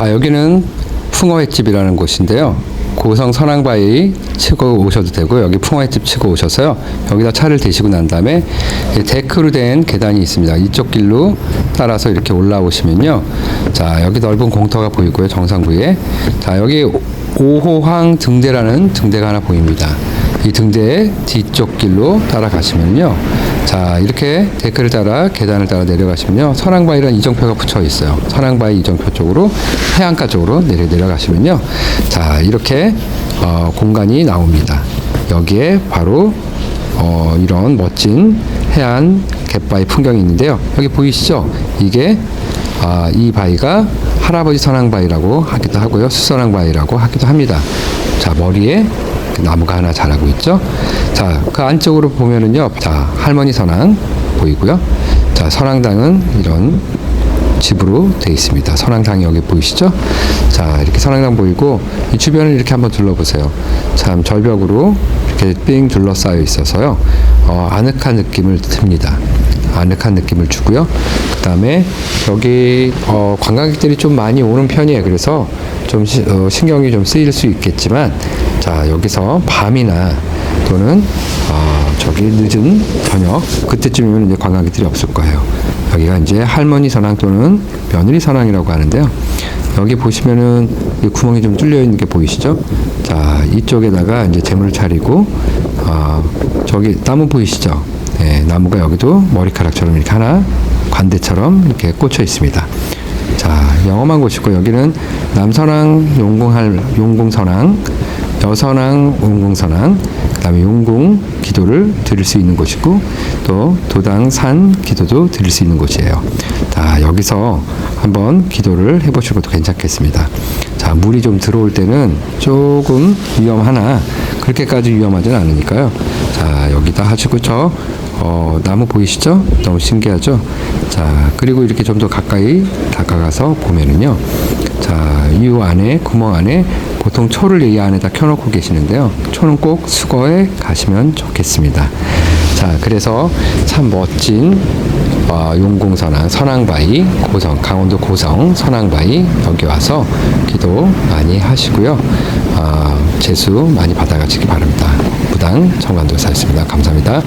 자, 여기는 풍어횟집이라는 곳인데요. 고성 선앙바위 치고 오셔도 되고 여기 풍어횟집 치고 오셔서요. 여기다 차를 대시고 난 다음에 이 데크로 된 계단이 있습니다. 이쪽 길로 따라서 이렇게 올라오시면요. 자, 여기 넓은 공터가 보이고요. 정상부에. 자, 여기 오호황 등대라는 등대가 하나 보입니다. 이 등대 뒤쪽 길로 따라가시면요. 자, 이렇게 데크를 따라 계단을 따라 내려가시면요. 선앙바위라는 이정표가 붙여 있어요. 선앙바위 이정표 쪽으로 해안가 쪽으로 내려 내려가시면요. 자, 이렇게 어, 공간이 나옵니다. 여기에 바로 어, 이런 멋진 해안 갯바위 풍경이 있는데요. 여기 보이시죠? 이게 아, 이 바위가 할아버지 선앙바위라고 하기도 하고요. 수선앙바위라고 하기도 합니다. 자, 머리에 그 나무가 하나 자라고 있죠. 자, 그 안쪽으로 보면은요. 자, 할머니 선앙 보이고요. 자, 선앙당은 이런 집으로 되어 있습니다. 선앙당이 여기 보이시죠? 자, 이렇게 선앙당 보이고 이 주변을 이렇게 한번 둘러보세요. 참 절벽으로 이렇게 삥 둘러싸여 있어서요. 어, 아늑한 느낌을 듭니다. 아늑한 느낌을 주고요. 그 다음에 여기 어, 관광객들이 좀 많이 오는 편이에요. 그래서 좀 시- 어, 신경이 좀 쓰일 수 있겠지만 자 여기서 밤이나 또는 어, 저기 늦은 저녁 그때쯤이면 이제 관광객들이 없을 거예요. 여기가 이제 할머니 선앙 또는 며느리 선앙이라고 하는데요. 여기 보시면은 이 구멍이 좀 뚫려 있는 게 보이시죠? 자 이쪽에다가 이제 재물을 차리고 어, 저기 나무 보이시죠? 네, 나무가 여기도 머리카락처럼 이렇게 하나 관대처럼 이렇게 꽂혀 있습니다. 자, 영험한 곳이고 여기는 남선항 용궁할 용궁선항, 여선항 용궁선항, 그다음에 용궁 기도를 드릴 수 있는 곳이고 또 도당 산 기도도 드릴 수 있는 곳이에요. 자, 여기서 한번 기도를 해보실 것도 괜찮겠습니다. 자, 물이 좀 들어올 때는 조금 위험하나 그렇게까지 위험하진 않으니까요. 자, 여기다 하시고 저 어, 나무 보이시죠? 너무 신기하죠? 자, 그리고 이렇게 좀 더 가까이 다가가서 보면은요. 자, 이 안에, 구멍 안에 보통 초를 이 안에다 켜놓고 계시는데요. 초는 꼭 수거해 가시면 좋겠습니다. 자, 그래서 참 멋진 어, 용궁선항, 선항바위, 고성, 강원도 고성, 선항바위 여기 와서 기도 많이 하시고요. 아, 재수 많이 받아가시기 바랍니다. 부당 정관도사였습니다. 감사합니다.